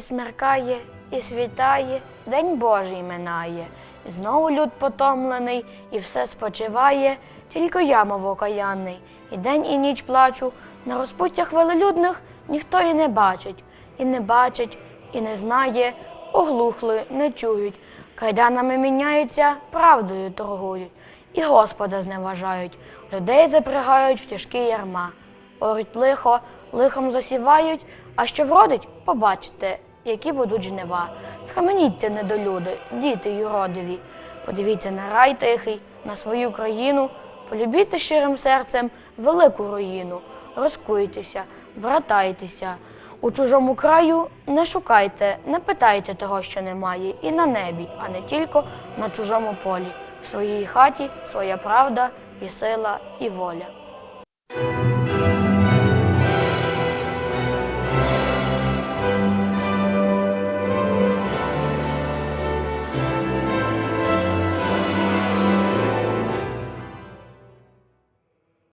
смеркає, і світає, день Божий минає. І знову люд потомлений, і все спочиває, тільки я, мов окаянний, і день, і ніч плачу. На розпуттях велелюдних ніхто і не бачить, і не бачить, і не знає, оглухли, не чують. Кайданами міняються, правдою торгують, і Господа зневажають, людей запрягають в тяжкі ярма. Орють лихо, лихом засівають, а що вродить, побачите, які будуть жнива. Схаменіться, недолюди, діти юродиві. Подивіться на рай тихий, на свою країну, полюбіть щирим серцем велику руїну, розкуйтеся, братайтеся. У чужому краю не шукайте, не питайте того, що немає, і на небі, а не тільки на чужому полі. В своїй хаті своя правда і сила, і воля.